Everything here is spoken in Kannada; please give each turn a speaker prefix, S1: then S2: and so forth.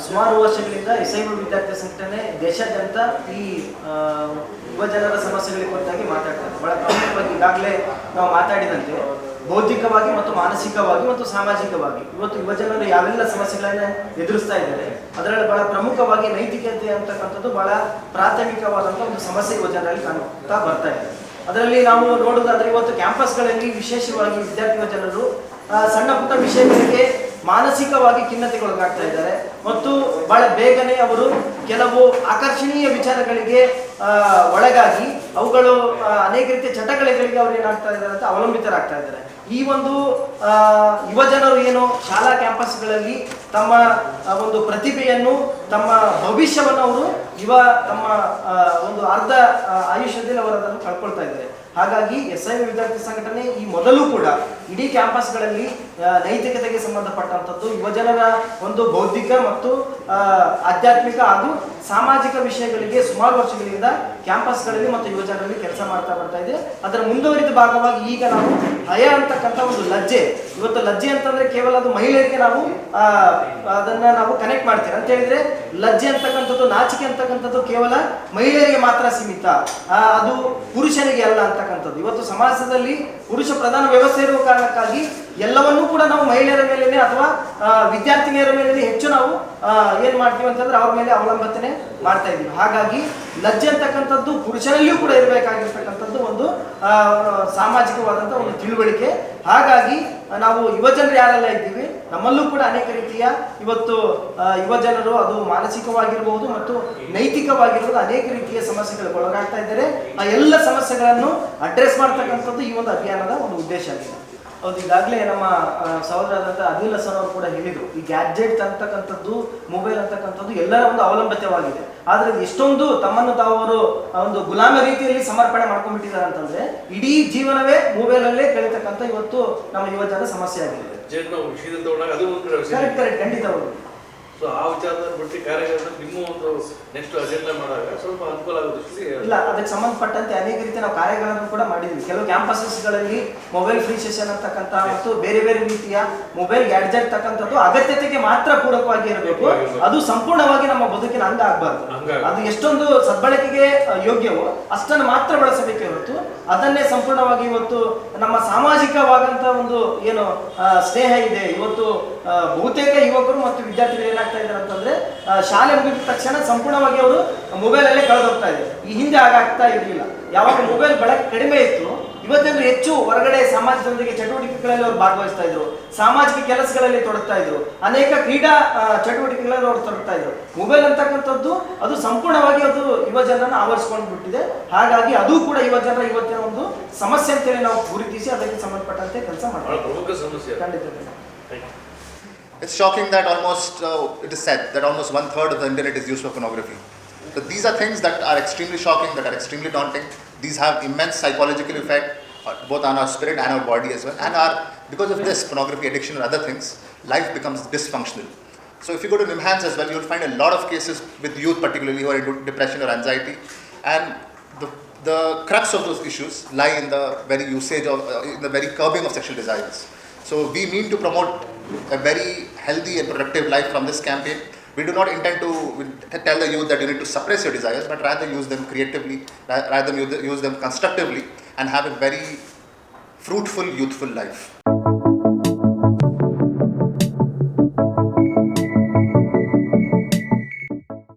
S1: ಸುಮಾರು ವರ್ಷಗಳಿಂದ ಐ ವಿದ್ಯಾರ್ಥಿ ಸಂಘಟನೆ ದೇಶಾದ್ಯಂತ ಈ ಯುವಜನರ ಯುವ ಜನರ ಸಮಸ್ಯೆಗಳಿಗೆ ಕುರಿತಾಗಿ ಮಾತಾಡ್ತಾರೆ ಬಹಳ ಪ್ರಾಮುಖ್ಯವಾಗಿ ಈಗಾಗಲೇ ನಾವು ಮಾತಾಡಿದಂತೆ ಬೌದ್ಧಿಕವಾಗಿ ಮತ್ತು ಮಾನಸಿಕವಾಗಿ ಮತ್ತು ಸಾಮಾಜಿಕವಾಗಿ ಇವತ್ತು ಯುವ ಜನರು ಯಾವೆಲ್ಲ ಸಮಸ್ಯೆಗಳನ್ನ ಎದುರಿಸ್ತಾ ಇದ್ದಾರೆ ಅದರಲ್ಲಿ ಬಹಳ ಪ್ರಮುಖವಾಗಿ ನೈತಿಕತೆ ಅಂತಕ್ಕಂಥದ್ದು ಬಹಳ ಪ್ರಾಥಮಿಕವಾದಂಥ ಒಂದು ಸಮಸ್ಯೆ ಯುವ ಜನರಲ್ಲಿ ಕಾಣುತ್ತಾ ಬರ್ತಾ ಇದೆ. ಅದರಲ್ಲಿ ನಾವು ನೋಡೋದಾದ್ರೆ ಇವತ್ತು ಕ್ಯಾಂಪಸ್ಗಳಲ್ಲಿ ವಿಶೇಷವಾಗಿ ವಿದ್ಯಾರ್ಥಿ ಜನರು ಆ, ಸಣ್ಣ ಪುಟ್ಟ ವಿಷಯಗಳಿಗೆ ಮಾನಸಿಕವಾಗಿ ಖಿನ್ನತೆಗೊಳಗಾಗ್ತಾ ಇದ್ದಾರೆ. ಮತ್ತು ಬಹಳ ಬೇಗನೆ ಅವರು ಕೆಲವು ಆಕರ್ಷಣೀಯ ವಿಚಾರಗಳಿಗೆ ಒಳಗಾಗಿ ಅವುಗಳು ಅನೇಕ ರೀತಿಯ ಚಟಗಳಿಗಳಿಗೆ ಅವ್ರು ಏನಾಗ್ತಾ ಇದ್ದಾರೆ ಅಂತ ಅವಲಂಬಿತರಾಗ್ತಾ ಇದ್ದಾರೆ. ಈ ಒಂದು ಯುವಜನರು ಯುವ ಜನರು ಏನು ಶಾಲಾ ಕ್ಯಾಂಪಸ್ಗಳಲ್ಲಿ ತಮ್ಮ ಒಂದು ಪ್ರತಿಭೆಯನ್ನು, ತಮ್ಮ ಭವಿಷ್ಯವನ್ನು ಅವರು ಯುವ, ತಮ್ಮ ಒಂದು ಅರ್ಧ ಆಯುಷ್ಯದಲ್ಲಿ ಅವರು ಅದನ್ನು ಕಳ್ಕೊಳ್ತಾ ಇದ್ದಾರೆ. ಹಾಗಾಗಿ ಎಸ್ ಐ ವಿದ್ಯಾರ್ಥಿ ಸಂಘಟನೆ ಈ ಮೊದಲು ಕೂಡ ಇಡೀ ಕ್ಯಾಂಪಸ್ಗಳಲ್ಲಿ ನೈತಿಕತೆಗೆ ಸಂಬಂಧಪಟ್ಟಂಥದ್ದು, ಯುವಜನರ ಒಂದು ಬೌದ್ಧಿಕ ಮತ್ತು ಆಧ್ಯಾತ್ಮಿಕ ಹಾಗೂ ಸಾಮಾಜಿಕ ವಿಷಯಗಳಿಗೆ ಸುಮಾರು ವರ್ಷಗಳಿಂದ ಕ್ಯಾಂಪಸ್ಗಳಲ್ಲಿ ಮತ್ತು ಯುವಜನರಲ್ಲಿ ಕೆಲಸ ಮಾಡ್ತಾ ಬರ್ತಾ ಇದೆ. ಅದರ ಮುಂದುವರಿದ ಭಾಗವಾಗಿ ಈಗ ನಾವು ಭಯ ಅಂತಕ್ಕಂಥ ಒಂದು ಲಜ್ಜೆ, ಇವತ್ತು ಲಜ್ಜೆ ಅಂತಂದ್ರೆ ಕೇವಲ ಅದು ಮಹಿಳೆಯರಿಗೆ ನಾವು ಅದನ್ನ ನಾವು ಕನೆಕ್ಟ್ ಮಾಡ್ತೀವಿ ಅಂತ ಹೇಳಿದ್ರೆ ಲಜ್ಜೆ ಅಂತಕ್ಕಂಥದ್ದು, ನಾಚಿಕೆ ಅಂತಕ್ಕಂಥದ್ದು ಕೇವಲ ಮಹಿಳೆಯರಿಗೆ ಮಾತ್ರ ಸೀಮಿತ. ಅದು ಪುರುಷನಿಗೆ ಅಲ್ಲ ಅಂತಕ್ಕಂಥದ್ದು ಇವತ್ತು ಸಮಾಜದಲ್ಲಿ ಪುರುಷ ಪ್ರಧಾನ ವ್ಯವಸ್ಥೆ ಇರುವ ಕಾರಣಕ್ಕಾಗಿ ಎಲ್ಲವನ್ನೂ ಕೂಡ ನಾವು ಮಹಿಳೆಯರ ಮೇಲೇನೆ ಅಥವಾ ವಿದ್ಯಾರ್ಥಿನಿಯರ ಮೇಲೆ ಹೆಚ್ಚು ನಾವು ಏನು ಮಾಡ್ತೀವಿ ಅಂತಂದ್ರೆ ಅವ್ರ ಮೇಲೆ ಅವಲಂಬನೆ ಮಾಡ್ತಾ ಇದೀವಿ ಹಾಗಾಗಿ ಲಜ್ಜೆ ಅಂತಕ್ಕಂಥದ್ದು ಪುರುಷರಲ್ಲಿಯೂ ಕೂಡ ಇರಬೇಕಾಗಿರ್ತಕ್ಕಂಥದ್ದು ಒಂದು ಸಾಮಾಜಿಕವಾದಂಥ ಒಂದು ತಿಳುವಳಿಕೆ. ಹಾಗಾಗಿ ನಾವು ಯುವಜನರು ಯಾರೆಲ್ಲ ಇದ್ದೀವಿ ನಮ್ಮಲ್ಲೂ ಕೂಡ ಅನೇಕ ರೀತಿಯ ಇವತ್ತು ಯುವ ಜನರು ಅದು ಮಾನಸಿಕವಾಗಿರಬಹುದು ಮತ್ತು ನೈತಿಕವಾಗಿರ್ಬೋದು ಅನೇಕ ರೀತಿಯ ಸಮಸ್ಯೆಗಳಿಗೆ ಒಳಗಾಗ್ತಾ ಇದ್ದಾರೆ. ಆ ಎಲ್ಲ ಸಮಸ್ಯೆಗಳನ್ನು ಅಡ್ರೆಸ್ ಮಾಡ್ತಕ್ಕಂಥದ್ದು ಈ ಒಂದು ಅಭಿಯಾನದ ಒಂದು ಉದ್ದೇಶ ಆಗಿದೆ. ಹೌದು ಈಗಾಗಲೇ ನಮ್ಮ ಸಹೋದರಾದಂಥ ಅನಿಲ್ ಅದಿಲ್ ಹಸನ್ ಅವರು ಕೂಡ ಹೇಳಿದರು ಈ ಗ್ಯಾಜೆಟ್ ಅಂತಕ್ಕಂಥದ್ದು ಮೊಬೈಲ್ ಅಂತಕ್ಕಂಥದ್ದು ಎಲ್ಲರ ಒಂದು ಅವಲಂಬಿತವಾಗಿದೆ. ಆದರೆ ಎಷ್ಟೊಂದು ತಮ್ಮನ್ನು ತಾವು ಅವರು ಒಂದು ಗುಲಾಮ ರೀತಿಯಲ್ಲಿ ಸಮರ್ಪಣೆ ಮಾಡ್ಕೊಂಡ್ಬಿಟ್ಟಿದ್ದಾರೆ ಅಂತಂದ್ರೆ ಇಡೀ ಜೀವನವೇ ಮೊಬೈಲಲ್ಲೇ ಕಳೀತಕ್ಕಂಥ ಇವತ್ತು ನಮ್ಮ ಯುವಜನ ಸಮಸ್ಯೆ ಆಗಿದೆ ಕರೆಕ್ಟ್ ಕರೆಕ್ಟ್ ಖಂಡಿತ ಹೌದು.
S2: ಸೊ ಆ ವಿಚಾರದ ಬಿಟ್ಟು ಕಾರ್ಯಗಳನ್ನ ನಿಮ್ಮ ಒಂದು ನೆಕ್ಸ್ಟ್ ಅಜೆಂಡಾ ಮಾಡಾಗ ಸ್ವಲ್ಪ ಅನುಕೂಲ ಆಗೋ ದೃಷ್ಟಿಗೆ
S1: ಇಲ್ಲ ಅದಕ್ಕೆ ಸಂಬಂಧಪಟ್ಟಂತೆ ಅನೇಕ ರೀತಿ ನಾವು ಕಾರ್ಯಗಳನ್ನು ಕೂಡ ಮಾಡಿದ್ವಿ. ಕೆಲವು ಕ್ಯಾಂಪಸಸ್ಗಳಲ್ಲಿ ಮೊಬೈಲ್ ಫ್ರೀ ಸೆಷನ್ ಅಂತಕ್ಕಂಥ ಮತ್ತು ಬೇರೆ ಬೇರೆ ರೀತಿಯ ಮೊಬೈಲ್ ಗ್ಯಾಡ್ಜೆಟ್ ತಕ್ಕಂಥದ್ದು ಅಗತ್ಯತೆಗೆ ಮಾತ್ರ ಪೂರಕವಾಗಿ ಇರಬೇಕು. ಅದು ಸಂಪೂರ್ಣವಾಗಿ ನಮ್ಮ ಬದುಕಿನ ಅಂಗ ಆಗಬಾರ್ದು ಅದು ಎಷ್ಟೊಂದು ಸದ್ಬಳಕೆಗೆ ಯೋಗ್ಯವೋ ಅಷ್ಟನ್ನು ಮಾತ್ರ ಬಳಸಬೇಕೇ ಹೊರತು ಅದನ್ನೇ ಸಂಪೂರ್ಣವಾಗಿ ಇವತ್ತು ನಮ್ಮ ಸಾಮಾಜಿಕವಾದಂತಹ ಒಂದು ಏನು ಸ್ನೇಹ ಇದೆ. ಇವತ್ತು ಬಹುತೇಕ ಯುವಕರು ಮತ್ತು ವಿದ್ಯಾರ್ಥಿಗಳು ಏನಾಗ್ತಾ ಇದ್ದಾರೆ ಅಂತಂದ್ರೆ ಶಾಲೆ ಮುಗಿದ ತಕ್ಷಣ ಸಂಪೂರ್ಣವಾಗಿ ಅವರು ಮೊಬೈಲ್ ಅಲ್ಲೇ ಕಳೆದೋಗ್ತಾ ಇದೆ ಈ ಹಿಂದೆ ಆಗಾಗ್ತಾ ಇರಲಿಲ್ಲ. ಯಾವಾಗ ಮೊಬೈಲ್ ಬಳಕೆ ಕಡಿಮೆ ಇತ್ತು ಇವತ್ತಿನ ಹೆಚ್ಚು ಹೊರಗಡೆ ಸಮಾಜದೊಂದಿಗೆ ಚಟುವಟಿಕೆಗಳಲ್ಲಿ ಅವರು ಭಾಗವಹಿಸ್ತಾ ಇದ್ರು. ಸಾಮಾಜಿಕ ಕೆಲಸಗಳಲ್ಲಿ ತೊಡಗ್ತಾ ಇದ್ರು. ಅನೇಕ ಕ್ರೀಡಾ ಚಟುವಟಿಕೆಗಳಲ್ಲಿ ಅವರು ತೊಡಗ್ತಾ ಇದ್ರು. ಮೊಬೈಲ್ ಅಂತಕ್ಕಂಥದ್ದು ಅದು ಸಂಪೂರ್ಣವಾಗಿ ಅದು ಯುವ ಜನರನ್ನು ಆವರಿಸ್ಕೊಂಡು ಬಿಟ್ಟಿದೆ. ಹಾಗಾಗಿ ಅದು ಕೂಡ ಯುವ ಜನರ ಇವತ್ತಿನ ಒಂದು ಸಮಸ್ಯೆ ಅಂತೇಳಿ ನಾವು ಗುರುತಿಸಿ ಅದಕ್ಕೆ ಸಂಬಂಧಪಟ್ಟಂತೆ ಕೆಲಸ ಮಾಡ್ತೀವಿ.
S2: ಪ್ರಮುಖ ಸಮಸ್ಯೆ
S1: ಖಂಡಿತ.
S3: It's shocking that almost, uh, it is said that almost one third of the internet is used for pornography. But these are things that are extremely shocking, that are extremely daunting. These have immense psychological effect uh, both on our spirit and our body as well. And our, because of this pornography addiction and other things, life becomes dysfunctional. So if you go to NIMHANS as well, you'll find a lot of cases with youth particularly who are into depression or anxiety. And the, the crux of those issues lie in the very usage of, uh, in the very curbing of sexual desires. So we mean to promote a very healthy and productive life from this campaign. We do not intend to tell the youth that you need to suppress your desires, but rather use them creatively, rather use them constructively, and have a very fruitful, youthful life.